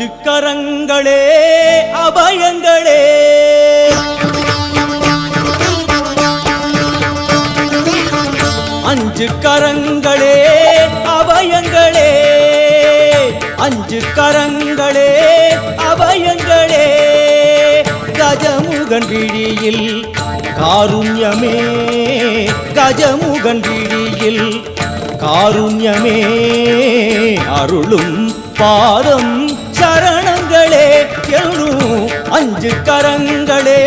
அஞ்சு அபயங்களே. அஞ்சு கரங்களே அபயங்களே. அஞ்சு கரங்களே அபயங்களே. கஜமுகன் விழியில் காருண்யமே கஜமுகன் விழியில் காருண்யமே. அருளும் பாதம் சரணங்களே எழும் அஞ்சு கரங்களே.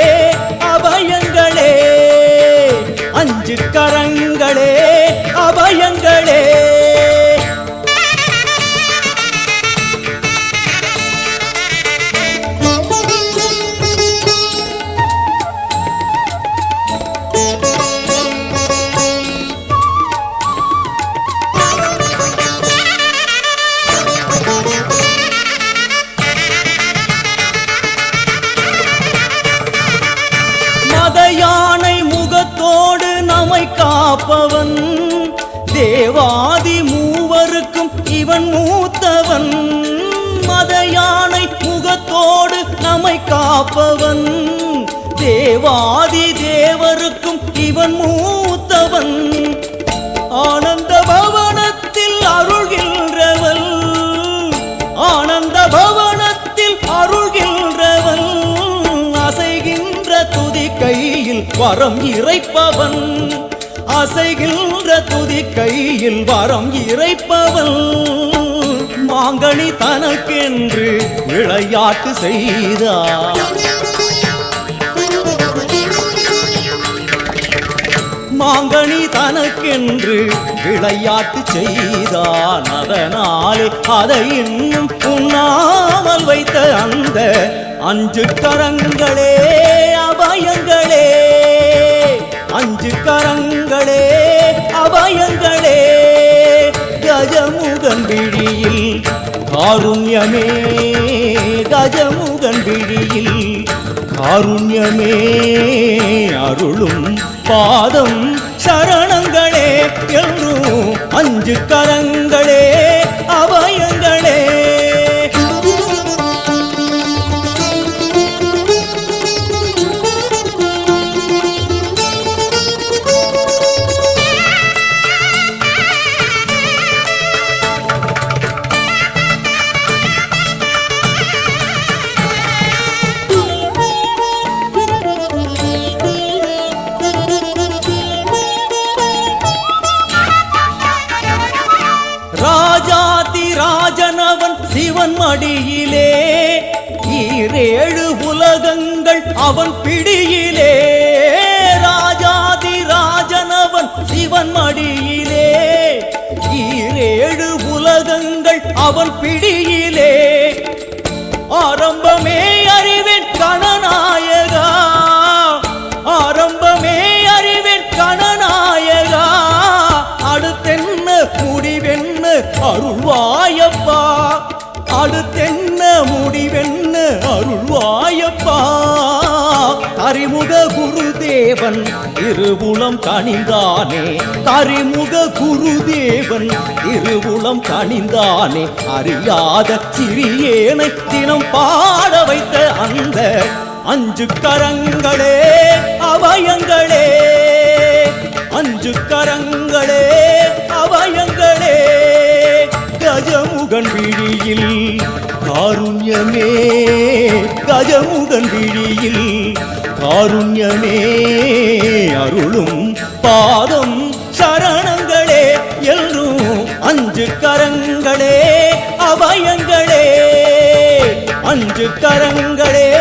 யானை முகத்தோடு நம்மை காப்பவன். தேவாதி மூவருக்கும் இவன் மூத்தவன். மத யானை முகத்தோடு நம்மை காப்பவன். தேவாதி தேவருக்கும் இவன் மூத்தவன். வரம் இறைப்பவன். அசைகின்ற துதி கையில் வரம் இறைப்பவன். மாங்கனி தனக்கென்று விளையாட்டு செய்தார். மாங்கனி தனக்கென்று விளையாட்டு செய்தான் அதனாலே அதை இன்னும் உண்ணாமல் வைத்த அந்த அஞ்சு கரங்களே. அஞ்சு கரங்களே அபயங்களே. கஜமுகன் விழியில் காருண்யமே. கஜமுகன் விழியில் காருண்யமே. அருளும் பாதம் சரணங்களே என்றும் அஞ்சு கரங்களே. அபயங்களே ராஜனவன் மடியிலே ஈரேழு உலகங்கள் அவன் பிடியிலே. ராஜாதி ராஜனவன் சிவன் மடியிலே ஈரேழு உலகங்கள் அவன் பிடியிலே. ஆரம்பமே நாடு தென்ன முடிவென்ன அருள்வாயப்பா? கரிமுக குருதேவன் திருவுளம் கணிந்தானே கரிமுக குருதேவன் திருவுளம் கணிந்தானே அறியாத சிறியேனை தினம் பாட வைத்த அந்த அஞ்சு கரங்களே அவயங்களே. அஞ்சு கரங்களே அவயங்களே. கஜமுகன் காருண்யமே கஜமுகன் விழியில் காருண்யமே அருளும் பாதம் சரணங்களே என்றும் அஞ்சு கரங்களே அபயங்களே அஞ்சு கரங்களே.